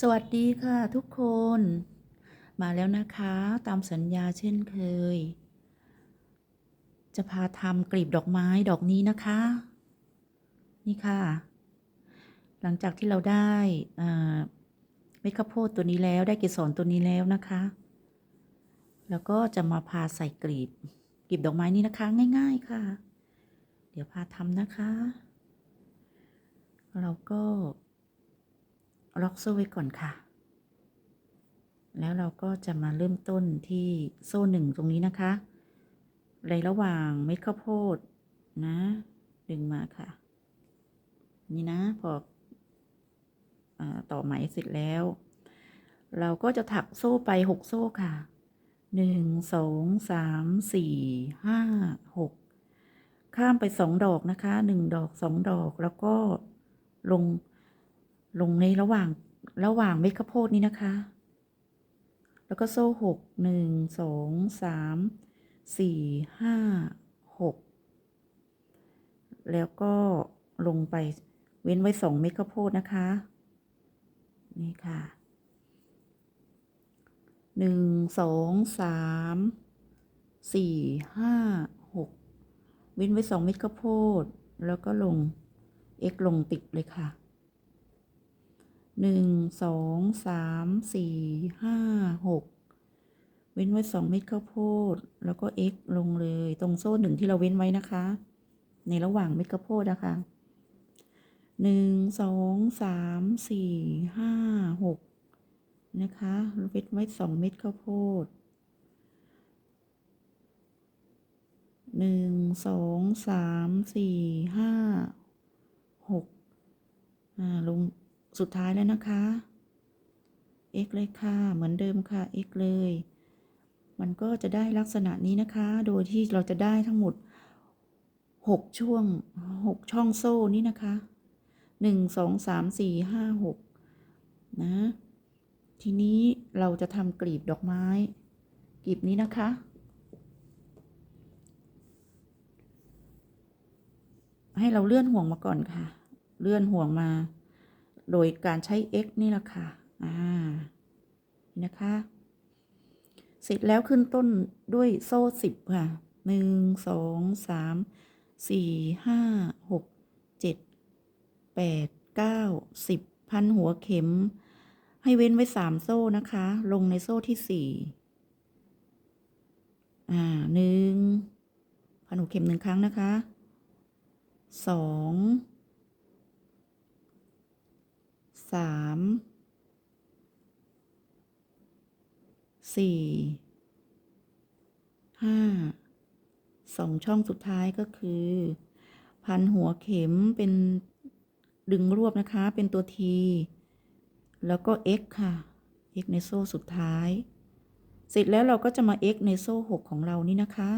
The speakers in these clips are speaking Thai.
สวัสดีค่ะทุกคน มาแล้วนะคะตามสัญญาเช่นเคย จะพาทำกลีบดอกไม้ดอกนี้นะคะ นี่ค่ะ หลังจากที่เราได้เม็ดข้าวโพดตัวนี้แล้วได้เกสรตัวนี้แล้วนะคะ แล้วก็จะมาพาใส่กลีบกลีบดอกไม้นี้นะคะ ง่าย ๆค่ะ เดี๋ยวพาทำนะคะ เราก็ ล็อกโซ่ไว้ก่อนค่ะ แล้วเราก็จะมาเริ่มต้นที่โซ่หนึ่งตรงนี้นะคะ ในระหว่างเม็ดข้าวโพดนะ ดึงมาค่ะ นี่นะพออต่อไหมเสร็จแล้ว เราก็จะถักโซ่ไปหกโซ่ค่ะหนึ่งสองสามสี่ห้าหกข้ามไปสองดอกนะคะหนึ่งดอกสองดอกแล้วก็ลง ลงในระหว่างระหว่างเม็ดข้าวโพดนี้นะคะ แล้วก็โซ่หกหนึ่งสองสามสี่ห้าหกแล้วก็ลงไปเว้นไว้สองเม็ดข้าวโพดนะคะ นี่ค่ะหนึ่งสองสามสี่ห้าหกเว้นไว้สองเม็ดข้าวโพด แล้วก็ลง x ลงติดเลยค่ะ หนึ่งสองสามสี่ห้าหกเว้นไว้สองเม็ดข้าวโพด แล้วก็ x ลงเลย ตรงโซ่หนึ่งที่เราเว้นไว้นะคะ ในระหว่างเม็ดข้าวโพดนะคะหนึ่งสองสามสี่ห้าหกนะคะเว้นไว้สองเม็ดข้าวโพดหนึ่งสองสามสี่ห้าหกอ่าลง สุดท้ายแล้วนะคะ x เลยค่ะ เหมือนเดิมค่ะ x เลย มันก็จะได้ลักษณะนี้นะคะ โดยที่เราจะได้ทั้งหมด 6 ช่วง 6 ช่องโซ่นี้นะคะ 1 2 3 4 5 6 นะ ทีนี้เราจะทำกลีบดอกไม้ กลีบนี้นะคะให้เราเลื่อนห่วงมาก่อนค่ะ เลื่อนห่วงมา โดยการใช้ x นี่แหละค่ะ อ่านี่นะคะ เสร็จแล้วขึ้นต้นด้วยโซ่สิบค่ะ หนึ่ง สอง สาม สี่ ห้า หก เจ็ด แปด เก้า สิบ พันหัวเข็ม ให้เว้นไว้สามโซ่นะคะ ลงในโซ่ที่สี่ อ่า หนึ่ง พันหัวเข็มหนึ่งครั้งนะคะ สอง สามสี่ห้าสองช่องสุดท้ายก็คือ พันหัวเข็มเป็นดึงรวบนะคะเป็นตัว T แล้วก็ x ค่ะ x ในโซ่สุดท้าย เสร็จแล้วเราก็จะมา x ในโซ่หกของเรานี่นะคะ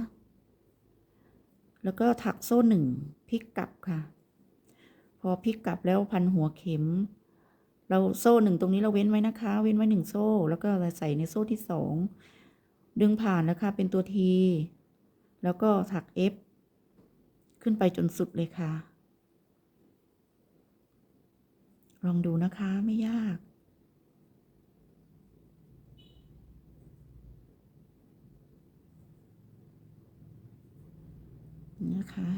แล้วก็ถักโซ่หนึ่งพลิกกลับค่ะ พอพลิกกลับแล้วพันหัวเข็ม เราโซ่หนึ่งตรงนี้เราเว้นไว้นะคะ เว้นไว้หนึ่งโซ่ แล้วก็ใส่ในโซ่ที่สองดึงผ่านนะคะเป็นตัวทีแล้วก็ถัก F ขึ้นไปจนสุดเลยค่ะ ลองดูนะคะไม่ยาก นะคะ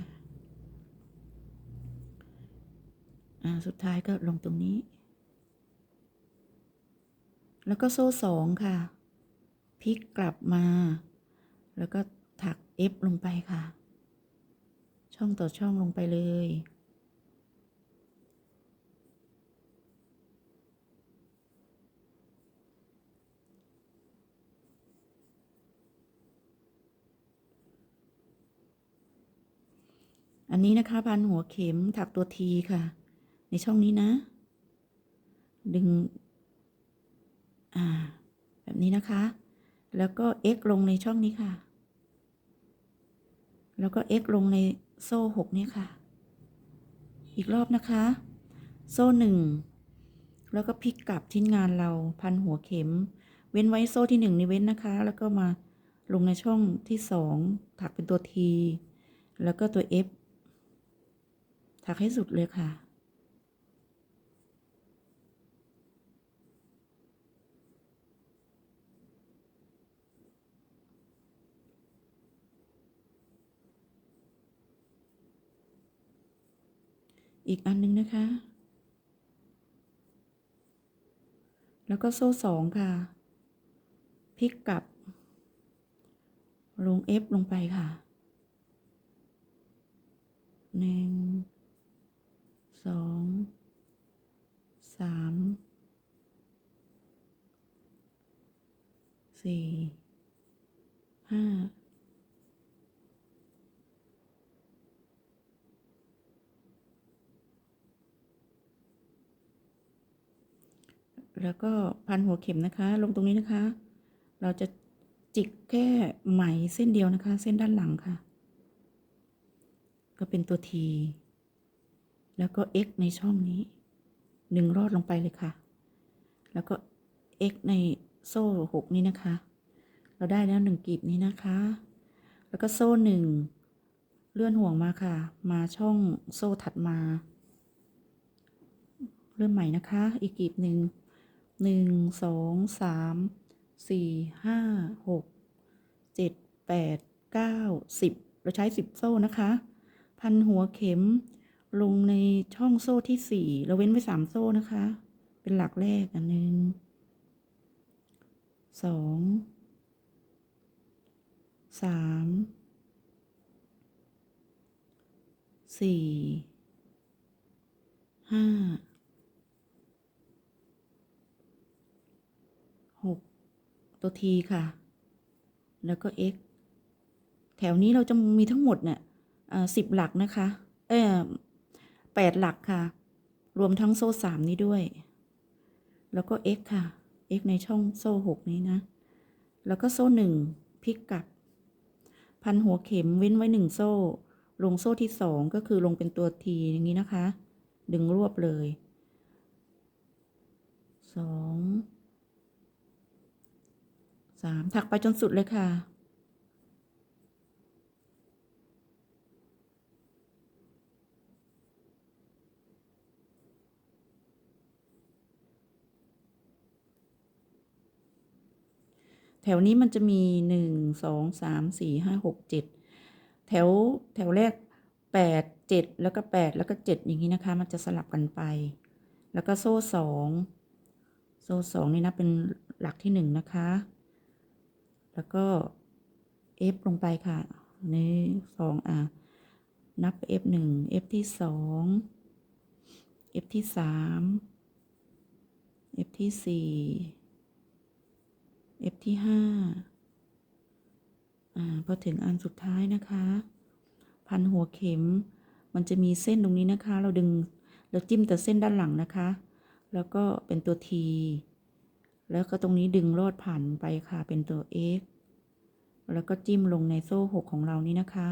อ่าสุดท้ายก็ลงตรงนี้ แล้วก็โซ่สองค่ะ พลิกกลับมา แล้วก็ถัก F ลงไปค่ะ ช่องต่อช่องลงไปเลย อันนี้นะคะพันหัวเข็มถักตัวทีค่ะ ในช่องนี้นะ ดึง อ่า แบบนี้นะคะ แล้วก็ x ลงในช่องนี้ค่ะ แล้วก็ x ลงในโซ่หกนี้ค่ะ อีกรอบนะคะ โซ่หนึ่งแล้วก็พลิกกลับทิ้นงานเราพันหัวเข็ม เว้นไว้โซ่ที่หนึ่งนี่เว้นนะคะ แล้วก็มาลงในช่องที่สองถักเป็นตัว T แล้วก็ตัว F ถักให้สุดเลยค่ะ อีกอันหนึงนะคะ แล้วก็โซ่สองค่ะ พลิกกลับ ลง F ลงไปค่ะหนึ่งสองสามสี่ห้า แล้วก็พันหัวเข็มนะคะ ลงตรงนี้นะคะ เราจะจิกแค่ไหมเส้นเดียวนะคะ เส้นด้านหลังค่ะ ก็เป็นตัว T แล้วก็ x ในช่องนี้หนึ่งรอดลงไปเลยค่ะ แล้วก็ x ในโซ่หกนี้นะคะ เราได้แล้วหนึ่งกลีบนี้นะคะ แล้วก็โซ่หนึ่งเลื่อนห่วงมาค่ะ มาช่องโซ่ถัดมา เริ่มใหม่นะคะ อีกกลีบหนึ่ง หนึ่งสองสามสี่ห้าหกเจ็ดแปดเก้าสิบเราใช้สิบโซ่นะคะ พันหัวเข็มลงในช่องโซ่ที่สี่เราเว้นไว้สามโซ่นะคะ เป็นหลักแรกอันหนึ่งสองสามสี่ห้าหก ตัวทีค่ะ แล้วก็ x แถวนี้เราจะมีทั้งหมดเนี่ยสิบหลักนะคะ เออแปดหลักค่ะ รวมทั้งโซ่สามนี้ด้วย แล้วก็ x ค่ะ x ในช่องโซ่หกนี้นะ แล้วก็โซ่หนึ่งพลิกกลับ พันหัวเข็มเว้นไว้หนึ่งโซ่ ลงโซ่ที่สองก็คือลงเป็นตัวทีอย่างนี้นะคะ ดึงรวบเลยสองามถักไปจนสุดเลยค่ะแถวนี้มันจะมีหนึ่งสองสามสี่ห้าหกเจ็ดแถวแถวแรกแปดเจ็ดแล้วก็แปดแล้วก็เจ็ดอย่างนี้นะคะ มันจะสลับกันไป แล้วก็โซ่สองโซ่สองนี่นะเป็นหลักที่หนึ่งนะคะ แล้วก็ F ลงไปค่ะหนึ่งสองอะ นับ F หนึ่ง F ที่สอง F ที่สาม F ที่สี่ F ที่ห้าอ่า พอถึงอันสุดท้ายนะคะ พันหัวเข็ม มันจะมีเส้นตรงนี้นะคะ เราดึง เราจิ้มแต่เส้นด้านหลังนะคะ แล้วก็เป็นตัว T แล้วก็ตรงนี้ดึงลอดผ่านไปค่ะเป็นตัว X แล้วก็จิ้มลงในโซ่หกของเรานี่นะคะ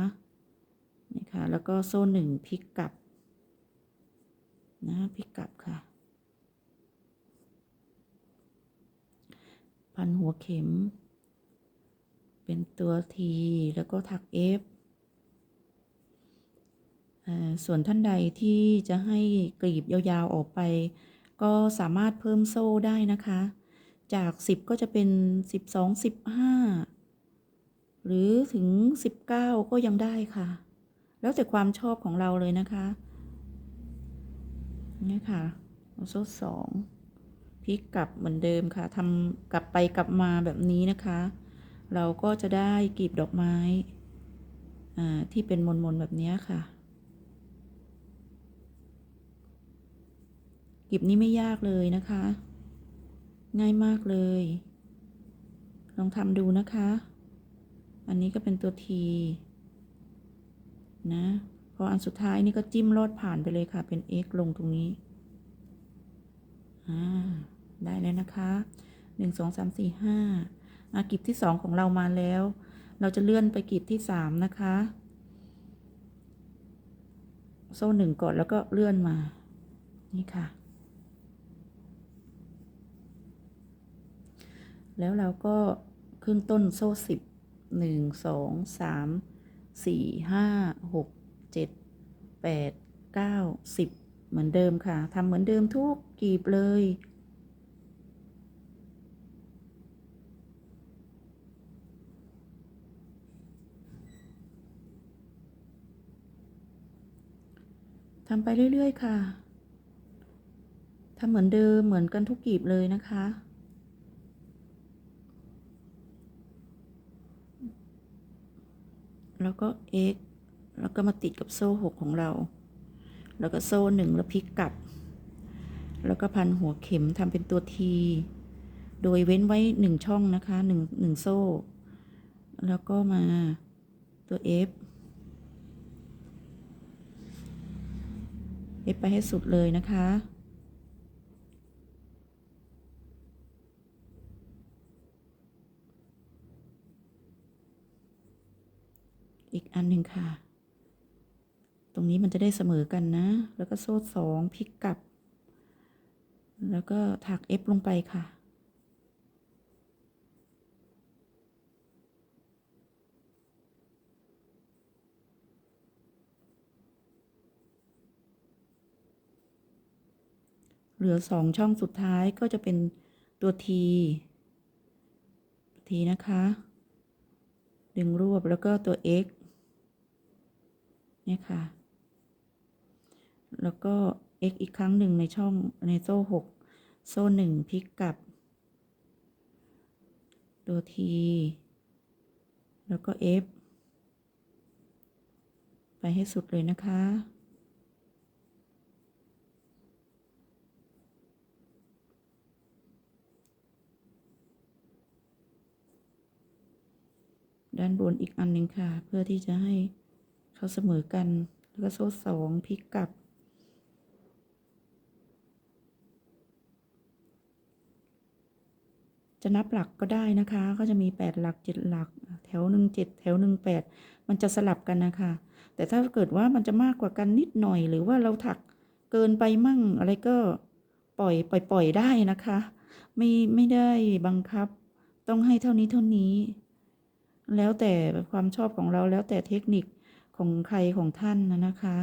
นี่ค่ะแล้วก็โซ่หนึ่งพลิกกลับนะพลิกกลับค่ะ พันหัวเข็ม เป็นตัว T แล้วก็ถัก F ส่วนท่านใดที่จะให้กลีบยาวๆออกไป ก็สามารถเพิ่มโซ่ได้นะคะ จาก 10 ก็จะเป็น 12 15 หรือถึง 19 ก็ยังได้ค่ะ แล้วแต่ความชอบของเราเลยนะคะนี่ค่ะโซ่สองพลิกกลับเหมือนเดิมค่ะทำกลับไปกลับมาแบบนี้นะคะ เราก็จะได้กลีบดอกไม้ที่เป็นมนๆแบบนี้ค่ะกลีบนี้ไม่ยากเลยนะคะ ง่ายมากเลย ลองทำดูนะคะ อันนี้ก็เป็นตัวทีนะ พออันสุดท้ายนี่ก็จิ้มลอดผ่านไปเลยค่ะ เป็น x ลงตรงนี้ อ่า ได้แล้วนะคะหนึ่งสองสามสี่ห้าอากิบที่สองของเรามาแล้ว เราจะเลื่อนไปกิบที่สามนะคะ โซ่หนึ่งก่อนแล้วก็เลื่อนมา นี่ค่ะ แล้วเราก็ขึ้นต้นโซ่สิบหนึ่งสองสามสี่ห้าหกเจ็ดแปดเก้าสิบเหมือนเดิมค่ะทำเหมือนเดิมทุกกีบเลยททำไปเรื่อย ๆ ค่ะ ทำเหมือนเดิมเหมือนกันทุกกลีบเลยนะคะ แล้วก็ x แล้วก็มาติดกับโซ่หกของเรา แล้วก็โซ่หนึ่งแล้วพลิกกลับ แล้วก็พันหัวเข็มทำเป็นตัว T โดยเว้นไว้หนึ่งช่องนะคะหนึ่งหนึ่งโซ่ แล้วก็มาตัว F F ไปให้สุดเลยนะคะ อีกอันหนึ่งค่ะ ตรงนี้มันจะได้เสมอกันนะ แล้วก็โซ่สองพลิกกลับ แล้วก็ถัก F ลงไปค่ะเหลือสองช่องสุดท้ายก็จะเป็นตัว T T นะคะ ดึงรวบแล้วก็ตัว x เนี่ยค่ะ แล้วก็ x อีกครั้งหนึ่งในช่องในโซ่หกโซ่หนึ่งพลิกกลับ ตัว t แล้วก็ f ไปให้สุดเลยนะคะด้านบนอีกอันหนึ่งค่ะ เพื่อที่จะให้ เขาเสมอกัน แล้วก็โซ่สองพลิกกลับ จะนับหลักก็ได้นะคะ ก็จะมี 8 หลัก 7 หลัก แถวหนึ่งเจ็ดแถวหนึ่งแปดมันจะสลับกันนะคะ แต่ถ้าเกิดว่ามันจะมากกว่ากันนิดหน่อย หรือว่าเราถักเกินไปมั่งอะไรก็ปล่อยปล่อยปล่อยได้นะคะ ไม่ไม่ได้บังคับ ต้องให้เท่านี้เท่านี้ แล้วแต่ความชอบของเราแล้วแต่เทคนิค ของใครของท่านนะนะคะ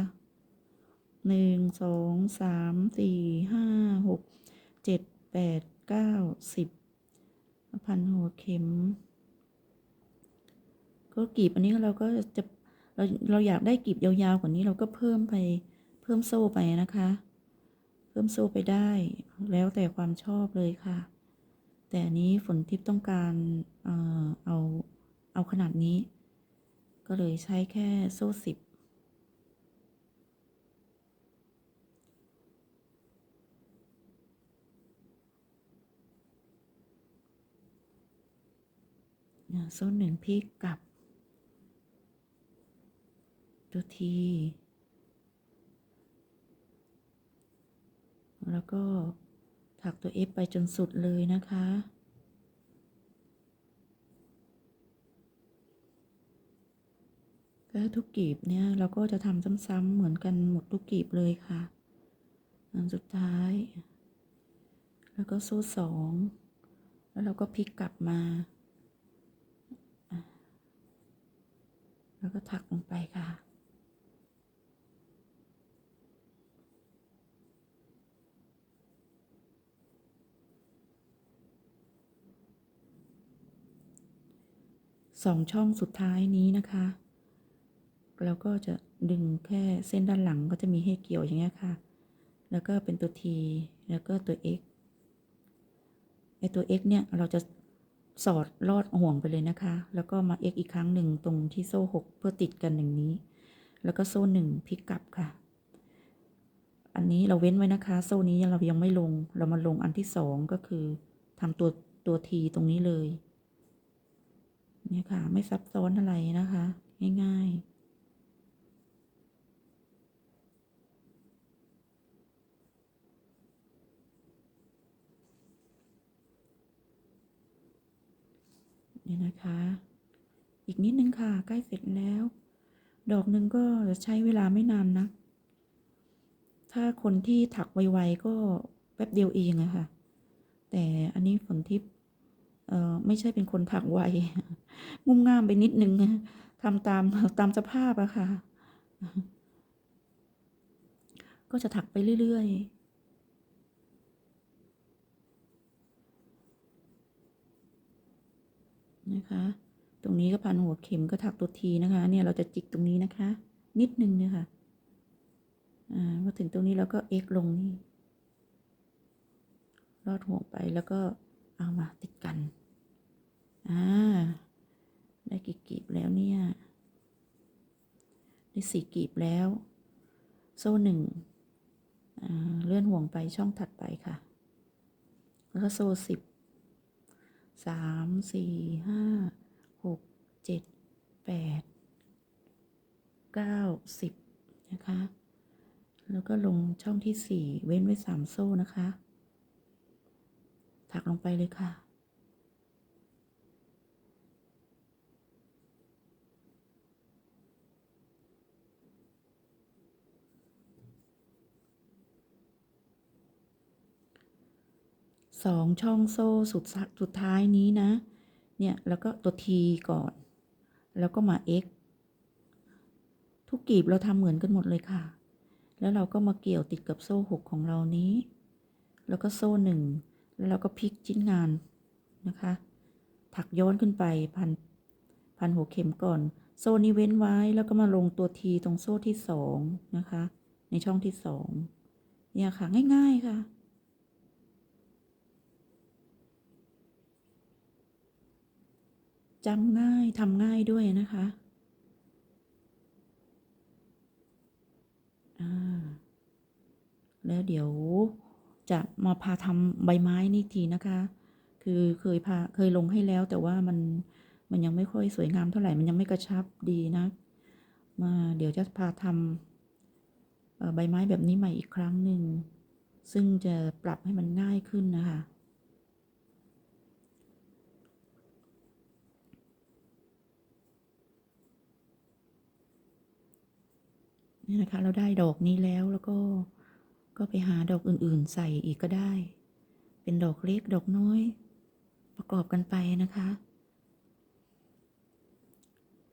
หนึ่งสองสามสี่ห้าหกเจ็ดแปดเก้าสิบพันหัวเข็ม ก็กรีบอันนี้เราก็จะเราเราอยากได้กรีบยาวๆกว่านี้เราก็เพิ่มไปเพิ่มโซ่ไปนะคะ เพิ่มโซ่ไปได้แล้วแต่ความชอบเลยค่ะ แต่อันนี้ฝนทิพย์ต้องการ เอ่อเอาเอาขนาดนี้ ก็เลยใช้แค่โซ่สิบโซ่หนึ่งพลิกกลับ ตัวที แล้วก็ถักตัว F ไปจนสุดเลยนะคะ ก็ทุกกลีบเนี่ยเราก็จะทำซ้ำๆเหมือนกันหมดทุกกลีบเลยค่ะอันสุดท้าย แล้วก็โซ่สอง แล้วเราก็พลิกกลับมา แล้วก็ถักลงไปค่ะสองช่องสุดท้ายนี้นะคะ เราก็จะดึงแค่เส้นด้านหลังก็จะมีให้เกี่ยวอย่างเงี้ยค่ะ แล้วก็เป็นตัว T แล้วก็ตัว X ไอตัว X เนี่ยเราจะสอดลอดห่วงไปเลยนะคะ แล้วก็มา X อีกครั้งหนึ่งตรงที่โซ่ 6 เพื่อติดกันอย่างนี้ แล้วก็โซ่หนึ่งพลิกกลับค่ะ อันนี้เราเว้นไว้นะคะ โซ่นี้เรายังไม่ลง เรามาลงอันที่สองก็คือทำตัวตัว T ตรงนี้เลยเนี่ยค่ะ ไม่ซับซ้อนอะไรนะคะ ง่ายๆ เนี่ยนะคะ อีกนิดนึงค่ะ ใกล้เสร็จแล้ว ดอกหนึ่งก็จะใช้เวลาไม่นานนะถ้าคนที่ถักไวๆก็แป๊บเดียวเองอะค่ะ แต่อันนี้ฝนทิพย์เอ่อไม่ใช่เป็นคนถักไว งุ่มง่ามไปนิดนึงทำตามตามสภาพอะค่ะ ก็จะถักไปเรื่อย ๆ นะคะ ตรงนี้ก็พันหัวเข็มก็ถักตัวทีนะคะ เนี่ยเราจะจิกตรงนี้นะคะ นิดนึงเนี่ยค่ะ อ่าพอถึงตรงนี้แล้วก็ x ลงนี่ ลอดห่วงไปแล้วก็เอามาติดกัน อ่า ได้กี่กีบแล้วเนี่ย ได้สี่กีบแล้ว โซ่หนึ่งอ่าเลื่อนห่วงไปช่องถัดไปค่ะ แล้วก็โซ่สิบ สามสี่ห้าหกเจ็ดแปดเก้าสิบนะคะ แล้วก็ลงช่องที่สี่เว้นไว้สามโซ่นะคะ ถักลงไปเลยค่ะ สองช่องโซ่สุดสุดท้ายนี้นะ เนี่ยแล้วก็ตัว T ก่อน แล้วก็มา X ทุกกลีบเราทำเหมือนกันหมดเลยค่ะ แล้วเราก็มาเกี่ยวติดกับโซ่หกของเรานี้ แล้วก็โซ่หนึ่งแล้วเราก็พลิกชิ้นงานนะคะ ถักย้อนขึ้นไปพันพันหัวเข็มก่อน โซ่นี้เว้นไว้แล้วก็มาลงตัว T ตรงโซ่ที่สองนะคะ ในช่องที่สองเนี่ยค่ะง่ายๆค่ะ จำง่ายทำง่ายด้วยนะคะแล้วเดี๋ยวจะมาพาทำใบไม้นี่ทีนะคะ คือเคยพาเคยลงให้แล้ว แต่ว่ามันมันยังไม่ค่อยสวยงามเท่าไหร่มันยังไม่กระชับดีนะมาเดี๋ยวจะพาทำใบไม้แบบนี้ใหม่อีกครั้งหนึ่งซึ่งจะปรับให้มันง่ายขึ้นนะคะ นี่นะคะ เราได้ดอกนี้แล้วแล้วก็ก็ไปหาดอกอื่นๆ ใส่อีกก็ได้ เป็นดอกเล็กดอกน้อย ประกอบกันไปนะคะ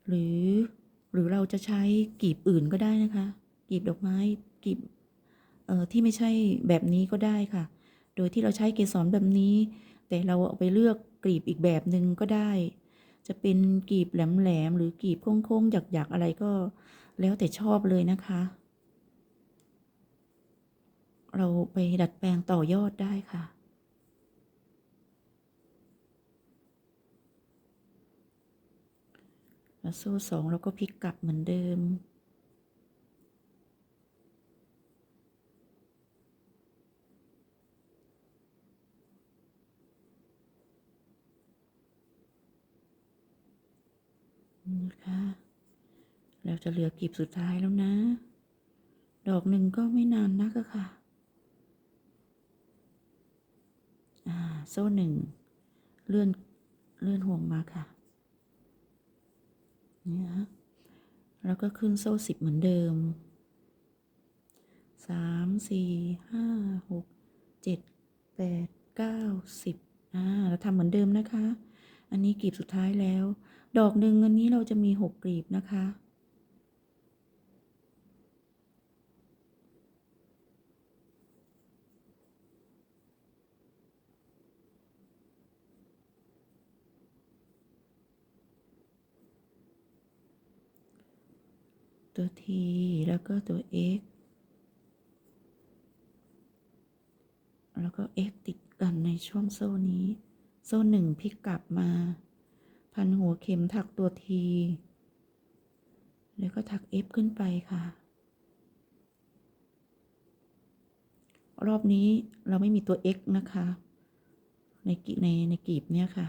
หรือหรือเราจะใช้กีบอื่นก็ได้นะคะ กีบดอกไม้กีบเอ่อที่ไม่ใช่แบบนี้ก็ได้ค่ะ โดยที่เราใช้เกสรแบบนี้ แต่เราเอาไปเลือกกลีบอีกแบบหนึ่งก็ได้ จะเป็นกลีบแหลมๆหรือกลีบโค้งๆหยักๆอะไรก็ แล้วแต่ชอบเลยนะคะ เราไปดัดแปลงต่อยอดได้ค่ะ แล้วโซ่สองเราก็พลิกกลับเหมือนเดิมนะคะ เราจะเหลือกีบสุดท้ายแล้วนะ ดอกหนึ่งก็ไม่นานนักอะค่ะอ่าโซ่หนึ่งเลื่อนเลื่อนห่วงมาค่ะนี่นะแล้วก็ขึ้นโซ่สิบเหมือนเดิมสามสี่ห้าหกเจ็ดแปดเก้าสิบอ่าเราทำเหมือนเดิมนะคะ อันนี้กลีบสุดท้ายแล้ว ดอกหนึ่งอันนี้เราจะมีหกกลีบนะคะ ตัว T แล้วก็ตัว X แล้วก็ X ติดกันในช่วงโซ่นี้ โซ่หนึ่งพลิกกลับมา พันหัวเข็มถักตัว T แล้วก็ถัก F ขึ้นไปค่ะ รอบนี้เราไม่มีตัว X นะคะ ในในในกีบเนี้ยค่ะ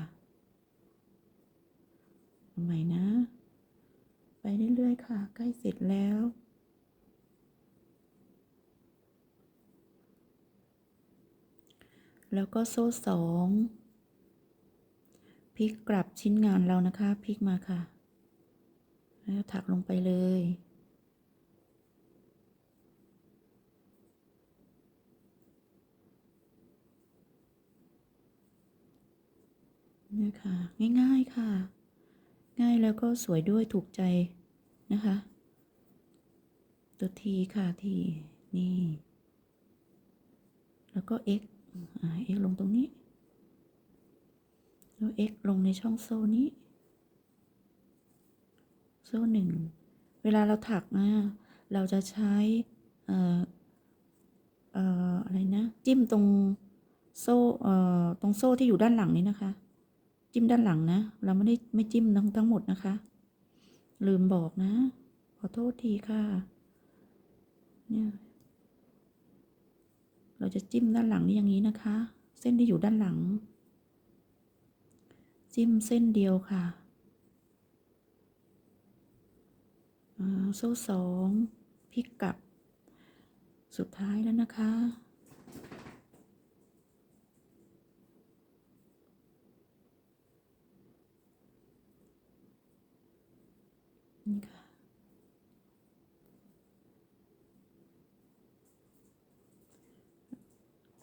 ทำไมนะ ไปเรื่อยๆค่ะ ใกล้เสร็จแล้ว แล้วก็โซ่สองพลิกกลับชิ้นงานเรานะคะพลิกมาค่ะ แล้วถักลงไปเลยนี่ค่ะ ง่ายๆค่ะ ง่ายแล้วก็สวยด้วยถูกใจนะคะ ตัวทีค่ะทีนี่ แล้วก็ x อ่า x ลงตรงนี้ แล้ว x ลงในช่องโซ่นี้ โซ่หนึ่ง เวลาเราถักนะเราจะใช้เอ่อะไรนะ จิ้มตรงโซ่เอ่อตรงโซ่ที่อยู่ด้านหลังนี้นะคะ จิ้มด้านหลังนะ เราไม่ได้ไม่จิ้มทั้งทั้งหมดนะคะ ลืมบอกนะ ขอโทษทีค่ะเนี่ยเราจะจิ้มด้านหลังนี่อย่างนี้นะคะ เส้นที่อยู่ด้านหลัง จิ้มเส้นเดียวค่ะอ่าโซ่สองพลิกกลับ สุดท้ายแล้วนะคะ นี่ค่ะ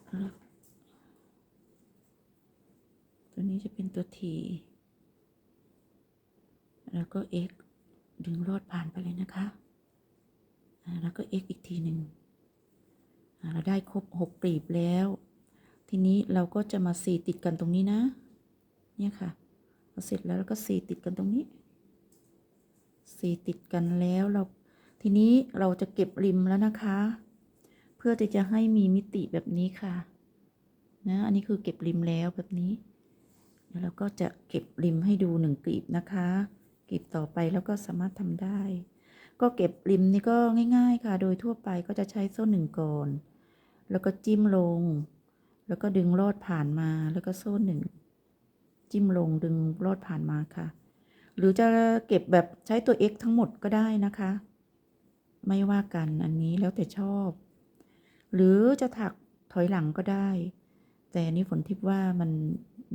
แล้ว ตัวนี้จะเป็นตัว T แล้วก็ X ดึงรอดผ่านไปเลยนะคะแล้วก็ X อีกทีหนึ่งเราได้ครบหกกลีบแล้ว ทีนี้เราก็จะมาสีติดกันตรงนี้นะ เนี่ยค่ะพอเสร็จแล้วเราก็สีติดกันตรงนี้สีติดกันแล้วเราทีนี้เราจะเก็บริมแล้วนะคะ เพื่อที่จะให้มีมิติแบบนี้ค่ะนะอันนี้คือเก็บริมแล้วแบบนี้ แล้วเราก็จะเก็บริมให้ดูหนึ่งกลีบนะคะกลีบต่อไปแล้วก็สามารถทำได้ ก็เก็บริมนี่ก็ง่าย ๆ ค่ะ โดยทั่วไปก็จะใช้โซ่หนึ่งก่อน แล้วก็จิ้มลง แล้วก็ดึงลอดผ่านมาแล้วก็โซ่หนึ่งจิ้มลงดึงลอดผ่านมาค่ะ หรือจะเก็บแบบใช้ตัว x ทั้งหมดก็ได้นะคะ ไม่ว่ากันอันนี้แล้วแต่ชอบ หรือจะถักถอยหลังก็ได้ แต่อันนี้ฝนทิพย์ว่ามัน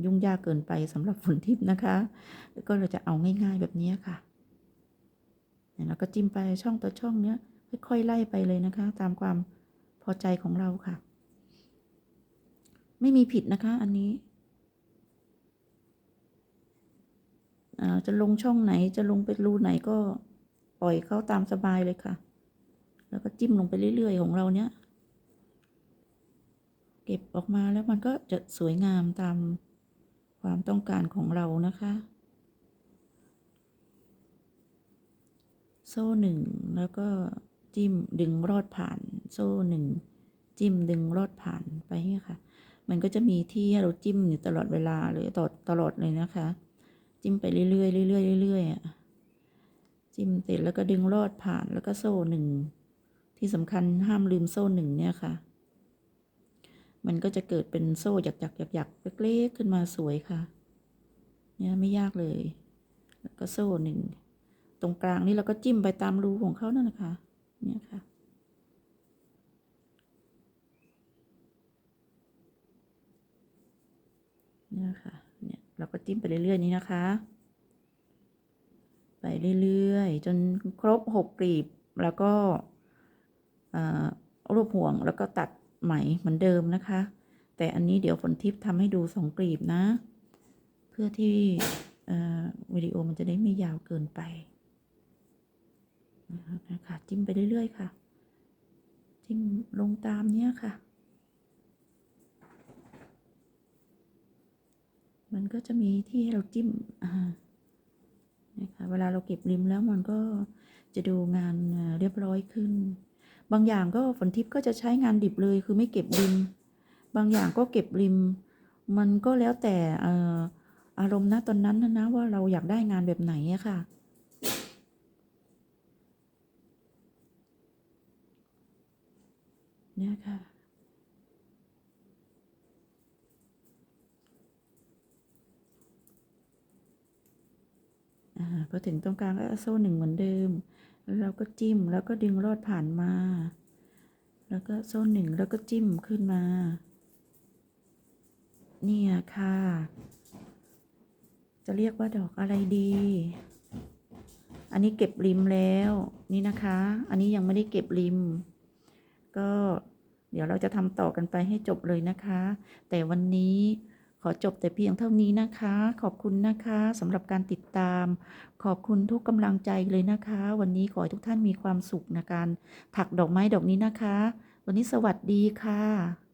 ยุ่งยากเกินไปสำหรับฝนทิพย์นะคะก็เราจะเอาง่ายๆแบบนี้ค่ะเนี่ยเราก็จิ้มไปช่องต่อช่องเนี้ยค่อยๆไล่ไปเลยนะคะ ตามความพอใจของเราค่ะ ไม่มีผิดนะคะ อันนี้จะลงช่องไหนจะลงไปรูไหนก็ปล่อยเขาตามสบายเลยค่ะ แล้วก็จิ้มลงไปเรื่อยๆของเราเนี้ยเก็บออกมาแล้วมันก็จะสวยงามตาม ความต้องการของเรานะคะ โซ่หนึ่งแล้วก็จิ้มดึงรอดผ่าน โซ่หนึ่งจิ้มดึงรอดผ่านไปเนี่ยค่ะ มันก็จะมีที่ให้เราจิ้มอยู่ตลอดเวลาเลยตลอดตลอดเลยนะคะ จิ้มไปเรื่อยๆเรื่อยๆเรื่อยๆอะจิ้มเสร็จแล้วก็ดึงรอดผ่านแล้วก็โซ่หนึ่งที่สำคัญห้ามลืมโซ่หนึ่งเนี่ยค่ะ มันก็จะเกิดเป็นโซ่หยักหยักหยักหยักเล็กๆขึ้นมาสวยค่ะ เนี่ยไม่ยากเลย แล้วก็โซ่หนึ่ง ตรงกลางนี่เราก็จิ้มไปตามรูของเขานั่นแหละค่ะเนี่ยค่ะ เนี่ยค่ะ เนี่ยเราก็จิ้มไปเรื่อยๆนี้นะคะ ไปเรื่อยๆ จนครบหกกลีบ แล้วก็รูปห่วงแล้วก็ตัด ไหมเหมือนเดิมนะคะ แต่อันนี้เดี๋ยวฝนทิพย์ทำให้ดูสองกลีบนะ เพื่อที่วิดีโอมันจะได้ไม่ยาวเกินไปนะคะจิ้มไปเรื่อยๆค่ะ จิ้มลงตามเนี้ยค่ะ มันก็จะมีที่ให้เราจิ้มนะคะเวลาเราเก็บริมแล้วมันก็จะดูงานเรียบร้อยขึ้น บางอย่างก็ฝนทิพย์ก็จะใช้งานดิบเลยคือไม่เก็บริม บางอย่างก็เก็บริม มันก็แล้วแต่อารมณ์นะตอนนั้นนะนะว่าเราอยากได้งานแบบไหนอะค่ะเนี่ยค่ะพอถึงตรงกลางก็โซ่หนึ่งเหมือนเดิม แล้วเราก็จิ้มแล้วก็ดึงรอดผ่านมา แล้วก็โซ่หนึ่งแล้วก็จิ้มขึ้นมา เนี่ยค่ะ จะเรียกว่าดอกอะไรดี อันนี้เก็บริมแล้วนี่นะคะ อันนี้ยังไม่ได้เก็บริม ก็เดี๋ยวเราจะทำต่อกันไปให้จบเลยนะคะ แต่วันนี้ อจบแต่เพียงเท่านี้นะคะ ขอบคุณนะคะสำหรับการติดตาม ขอบคุณทุกกำลังใจเลยนะคะ วันนี้ขอให้ทุกท่านมีความสุขในการถักดอกไม้ดอกนี้นะคะ วันนี้สวัสดีค่ะ